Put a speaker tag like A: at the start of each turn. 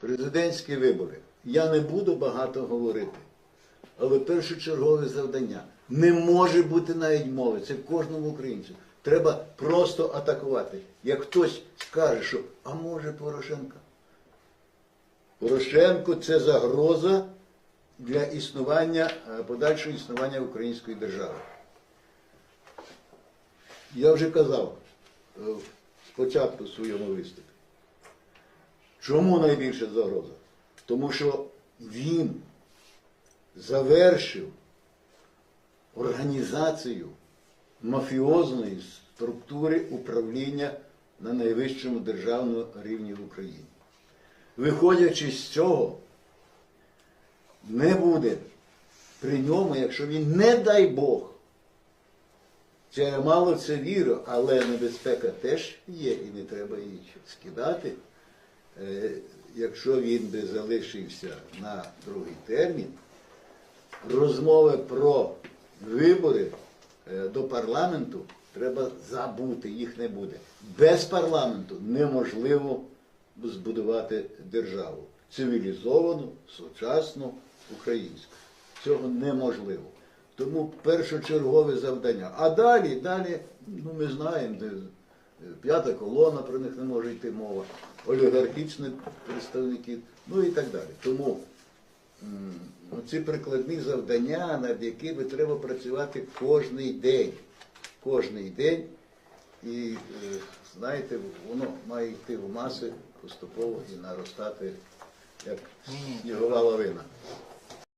A: Президентські вибори. Я не буду багато говорити. Але першочергове завдання не може бути навіть мови. Це кожному українцю. Треба просто атакувати. Як хтось скаже, що а може Порошенка? Порошенко це загроза для існування, е, подальшого існування української держави. Я вже казав е, спочатку в своєму виступі. Чому найбільша загроза? Тому що він завершив організацію мафіозної структури управління на найвищому державному рівні в Україні. Виходячи з цього, не буде при ньому, якщо він, не дай Бог, це мало це вірю, але небезпека теж є і не треба її скидати. Е, Якщо він би залишився на другий термін, розмови про вибори е, до парламенту треба забути, їх не буде. Без парламенту неможливо збудувати державу цивілізовану, сучасну, українську. Цього неможливо. Тому першочергове завдання. А далі, далі, ну ми знаємо, де п'ята колона про них не може йти мова, олігархічні представники, ну і так далі. Тому ну, ці прикладні завдання, над якими треба працювати кожний день. Кожний день. І е, знаєте, воно має йти в маси поступово і наростати як снігова лавина.